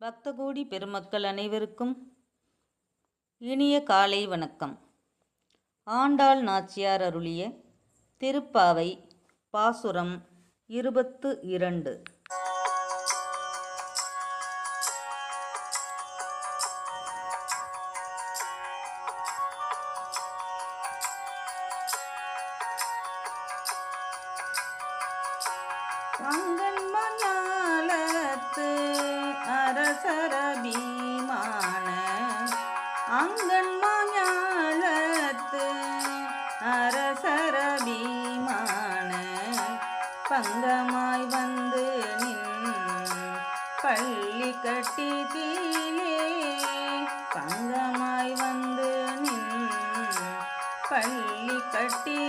பக்தகோடி பெருமக்கள் அனைவருக்கும் இனிய காலை வணக்கம். ஆண்டாள் நாச்சியார் அருளிய திருப்பாவை பாசுரம் இருபத்து இரண்டு. அங்கன் சரபீமான அங்கன் மணாலத்து அரசரபீமான பங்கமாய் வந்து நின் பள்ளி கட்டி தீலே பங்கமாய் வந்து நின் பள்ளி கட்டி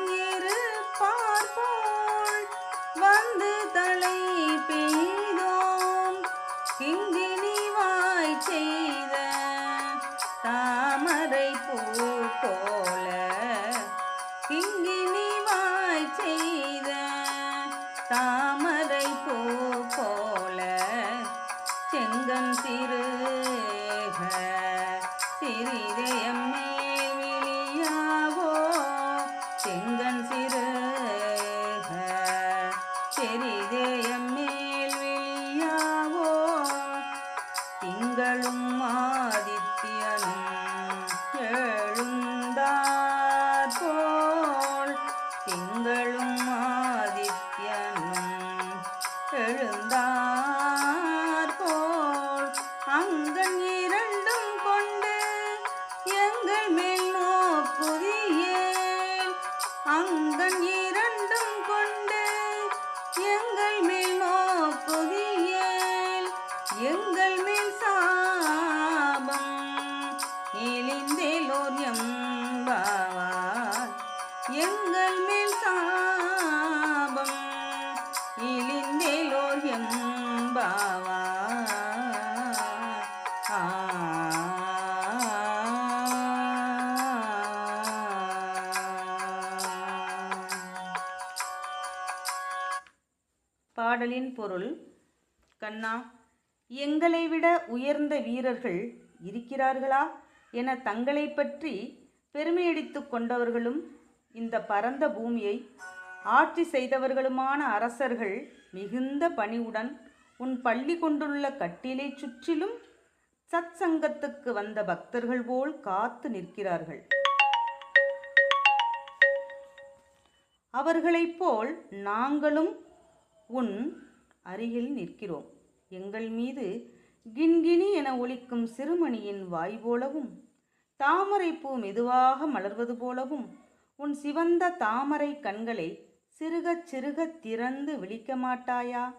சங்கம் இரு 谢你的。எங்கள் மேல் பொருள் கண்ணா எங்களை விட உயர்ந்த வீரர்கள் இருக்கிறார்களா என தங்களை பற்றி பெருமையடித்துக் கொண்டவர்களும் இந்த பரந்த பூமியை ஆட்சி செய்தவர்களுமான அரசர்கள் மிகுந்த பணிவுடன் உன் பள்ளி கொண்டுள்ள கட்டிலை சுற்றிலும் சத் சங்கத்துக்கு வந்த பக்தர்கள் போல் காத்து நிற்கிறார்கள். அவர்களைப் போல் நாங்களும் உன் அருகில் நிற்கிறோம். எங்கள் மீது கின்கினி என ஒலிக்கும் சிறுமணியின் வாய் போலவும் தாமரைப்பூ மெதுவாக மலர்வது போலவும் உன் சிவந்த தாமரை கண்களை சிறுகச் சிறுகத் திறந்து விழிக்க மாட்டாயா?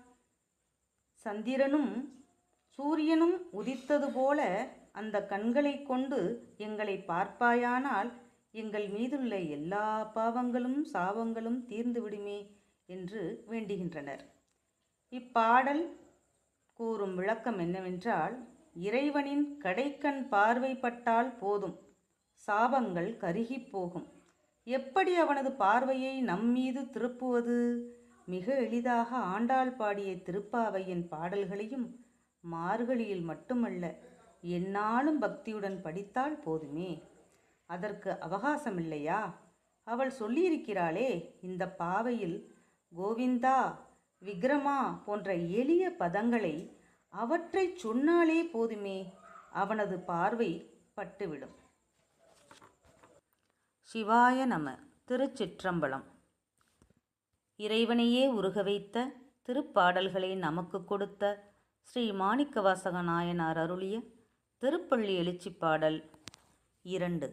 சந்திரனும் சூரியனும் உதித்தது போல அந்த கண்களை கொண்டு எங்களை பார்ப்பாயானால் எங்கள் மீதுள்ள எல்லா பாவங்களும் சாபங்களும் தீர்ந்து விடுமே என்று வேண்டுகின்றனர். இப்பாடல் கூறும் விளக்கம் என்னவென்றால் இறைவனின் கடைக்கண் பார்வைப்பட்டால் போதும் சாபங்கள் கருகி போகும். எப்படி அவனது பார்வையை நம்மீது திருப்புவது? மிக எளிதாக ஆண்டாள் பாடிய திருப்பாவையின் பாடல்களையும் மார்கழியில் மட்டுமல்ல என்னாலும் பக்தியுடன் படித்தால் போதுமே. அதற்கு அவகாசமில்லையா? அவள் சொல்லியிருக்கிறாளே இந்த பாவையில் கோவிந்தா விக்ரமா போன்ற எளிய பதங்களை அவற்றை சொன்னாலே போதுமே அவனது பார்வை பட்டுவிடும். சிவாய நம திருச்சிற்றம்பலம். இறைவனையே உருக வைத்த திருப்பாடல்களை நமக்கு கொடுத்த ஸ்ரீ மாணிக்கவாசக நாயனார் அருளிய திருப்பள்ளி எழுச்சி பாடல் இரண்டு.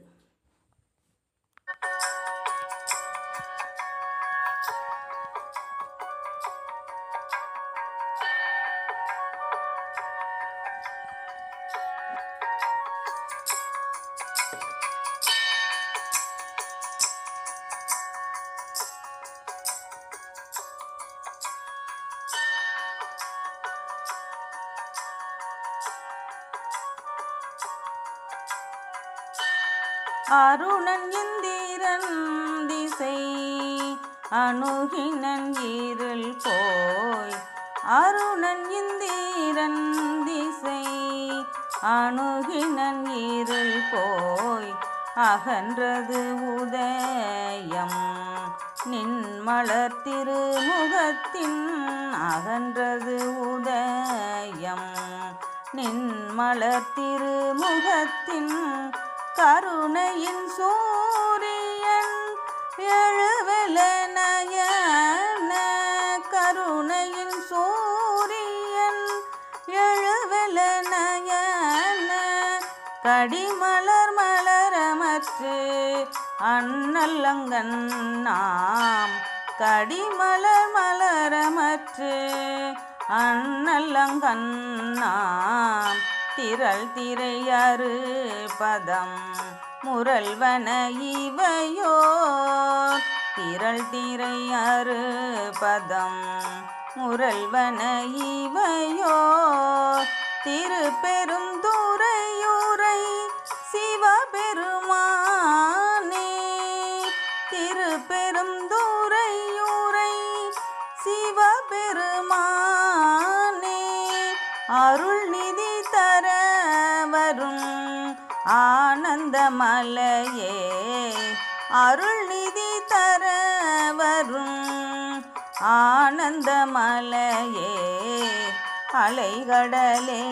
அருணன் இந்திரன் திசை அணுகினன் ஈரல் போய். அருணன் இந்திரன் திசை அணுகினன் ஈரல் போய். அகன்றது உதயம் நின்மலர் திருமுகத்தின் அகன்றது உதயம் நின்மலர் திருமுகத்தின் கருணையின் சூரியன் எழுவல நயன கருணையின் சூரியன் எழுவல நயன கடிமலர் மலரமற்று அண்ணல்லங்கன் நாம். கடிமலர் மலரமற்று அண்ணல்லங்கன் நாம். திரள் திரையறு பதம் முரல்வன இவையோ. திரள் திரையறு பதம் முரல்வன இவையோ. திருப்பெரும் துறையூரை சிவபெருமானே. திருப்பெரும் துறையூரை சிவபெருமானே. அருள் மலையே அருள் நிதி தர வரும் ஆனந்தமலையே அலைகடலே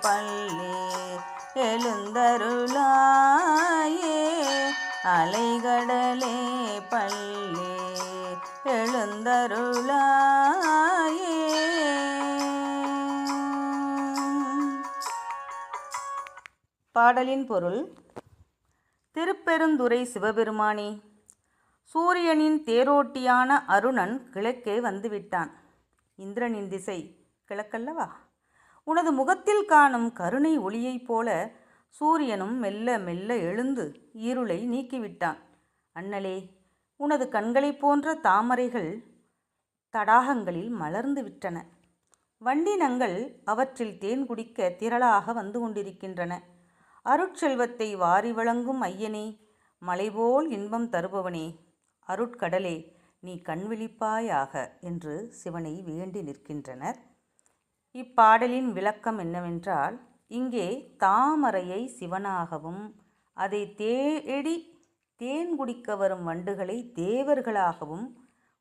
பள்ளி எழுந்தருளாயே அலைகடலே பள்ளி எழுந்தருளாயே. பாடலின் பொருள் திருப்பெருந்துறை சிவபெருமானே. சூரியனின் தேரோட்டியான அருணன் கிழக்கே வந்துவிட்டான். இந்திரனின் திசை கிழக்கல்லவா? உனது முகத்தில் காணும் கருணை ஒளியைப் போல சூரியனும் மெல்ல மெல்ல எழுந்து இருளை நீக்கிவிட்டான். அண்ணலே உனது கண்களைப் போன்ற தாமரைகள் தடாகங்களில் மலர்ந்து விட்டன. வண்டினங்கள் அவற்றில் தேன் குடிக்க திரளாக வந்து கொண்டிருக்கின்றன. அருட்செல்வத்தை வாரி வழங்கும் ஐயனே மலைபோல் இன்பம் தருபவனே அருட்கடலே நீ கண்விழிப்பாயாக என்று சிவனை வேண்டி நிற்கின்றனர். இப்பாடலின் விளக்கம் என்னவென்றால் இங்கே தாமரையை சிவனாகவும் அதை தேடி தேன் குடிக்க வரும் வண்டுகளை தேவர்களாகவும்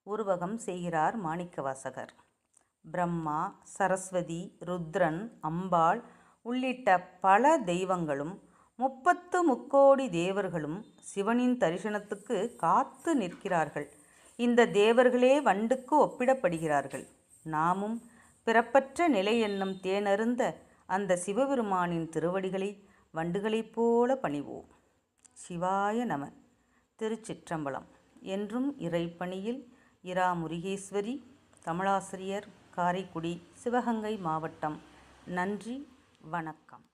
உருவகம் செய்கிறார் மாணிக்கவாசகர். பிரம்மா சரஸ்வதி ருத்ரன் அம்பாள் உள்ளிட்ட பல தெய்வங்களும் முப்பத்து முக்கோடி தேவர்களும் சிவனின் தரிசனத்துக்கு காத்து நிற்கிறார்கள். இந்த தேவர்களே வண்டுக்கு ஒப்பிடப்படுகிறார்கள். நாமும் பிறப்பற்ற நிலை என்னும் தேனருந்த அந்த சிவபெருமானின் திருவடிகளை வண்டுகளைப் போல பணிவோம். சிவாய நம. திருச்சிற்றம்பலம். என்றும் இறைப்பணியில் இரா முருகேஸ்வரி தமிழாசிரியர் காரைக்குடி சிவகங்கை மாவட்டம். நன்றி வணக்கம்.